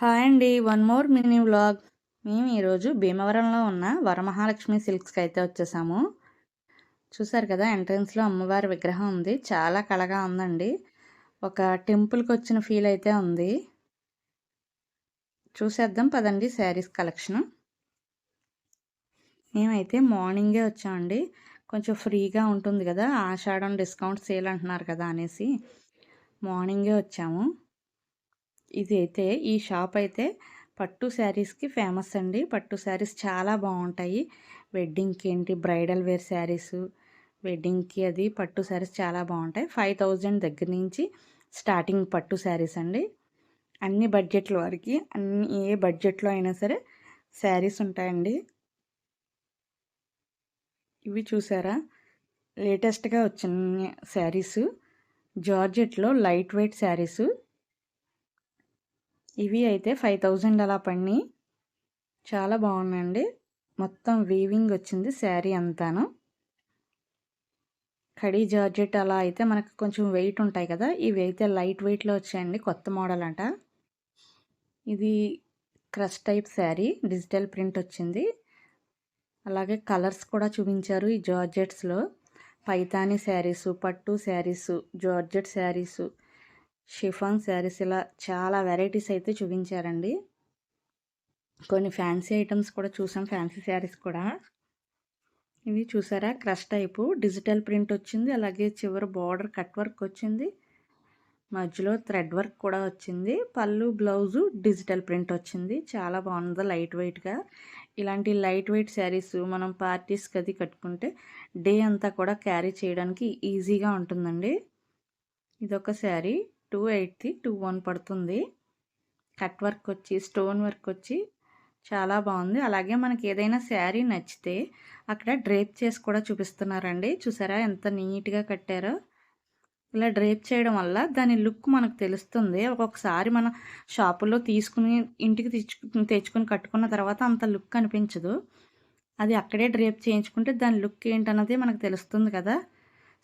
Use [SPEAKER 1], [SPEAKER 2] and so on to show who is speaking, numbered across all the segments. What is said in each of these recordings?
[SPEAKER 1] Hi అండి one more mini vlog. మేము ఈరోజు భీమవరంలో ఉన్న వరమహాలక్ష్మి సిల్క్స్కి అయితే వచ్చేసాము. చూసారు కదా ఎంట్రన్స్లో అమ్మవారి విగ్రహం ఉంది. చాలా కళగా ఉందండి. ఒక టెంపుల్కి వచ్చిన ఫీల్ అయితే ఉంది. చూసేద్దాం పదండి శారీస్ కలెక్షన్. మేమైతే మార్నింగే వచ్చామండి. కొంచెం ఫ్రీగా ఉంటుంది కదా ఆషాఢం డిస్కౌంట్ సేల్ అంటున్నారు కదా అనేసి మార్నింగే వచ్చాము. ఇది అయితే ఈ షాప్ అయితే పట్టు శారీస్కి ఫేమస్ అండి. పట్టు శారీస్ చాలా బాగుంటాయి వెడ్డింగ్కి ఏంటి? బ్రైడల్ వేర్ శారీస్ వెడ్డింగ్కి అది పట్టు శారీస్ చాలా బాగుంటాయి ఫైవ్ థౌజండ్ దగ్గర నుంచి స్టార్టింగ్ పట్టు శారీస్ అండి. అన్ని బడ్జెట్ల వారికి అన్ని ఏ బడ్జెట్లో అయినా సరే శారీస్ ఉంటాయండి. ఇవి చూసారా? లేటెస్ట్గా వచ్చిన శారీస్. జార్జెట్లో లైట్ వెయిట్ శారీసు. ఇవి అయితే ఫైవ్ థౌజండ్ అలా పడినాయి. చాలా బాగున్నాయండి. మొత్తం వీవింగ్ వచ్చింది శారీ అంతాను. కడీ జార్జెట్ అలా అయితే మనకు కొంచెం వెయిట్ ఉంటాయి కదా ఇవి అయితే లైట్ వెయిట్లో వచ్చాయండి కొత్త మోడల్ అంట. ఇది crush type sari digital print వచ్చింది. అలాగే కలర్స్ కూడా చూపించారు ఈ జార్జెట్స్లో. పైతాని శారీసు పట్టు శారీసు జార్జెట్ శారీసు. షిఫాన్ శారీస్ ఇలా చాలా వెరైటీస్ అయితే చూపించారండి. కొన్ని ఫ్యాన్సీ ఐటమ్స్ కూడా చూసాం ఫ్యాన్సీ శారీస్ కూడా. ఇవి చూసారా? Crush type. డిజిటల్ ప్రింట్ వచ్చింది అలాగే చివరి బార్డర్ కట్ వర్క్ వచ్చింది. మధ్యలో థ్రెడ్ వర్క్ కూడా వచ్చింది. పళ్ళు బ్లౌజు డిజిటల్ ప్రింట్ వచ్చింది. చాలా బాగుంది లైట్ వెయిట్గా ఇలాంటి లైట్ వెయిట్ శారీస్ మనం పార్టీస్కి అది కట్టుకుంటే డే అంతా కూడా క్యారీ చేయడానికి ఈజీగా ఉంటుందండి. ఇదొక శారీ. టూ ఎయిట్ది టూ వన్ పడుతుంది. కట్ వర్క్ వచ్చి స్టోన్ వర్క్ వచ్చి చాలా బాగుంది. అలాగే మనకి ఏదైనా శారీ నచ్చితే అక్కడ డ్రేప్ చేసి కూడా చూపిస్తున్నారండి. చూసారా ఎంత నీట్గా కట్టారో. ఇలా డ్రేప్ చేయడం వల్ల దాని లుక్ మనకు తెలుస్తుంది. ఒక్కొక్కసారి మన షాపులో తీసుకుని ఇంటికి తెచ్చుకు తెచ్చుకుని కట్టుకున్న తర్వాత అంత లుక్ అనిపించదు. అది అక్కడే డ్రేప్ చేయించుకుంటే దాని లుక్ ఏంటన్నది మనకు తెలుస్తుంది కదా.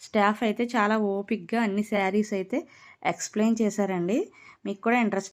[SPEAKER 1] స్టాఫ్ అయితే చాలా ఓపిక్గా అన్ని శారీస్ అయితే ఎక్స్ప్లెయిన్ చేశారండి. మీకు కూడా ఇంట్రెస్ట్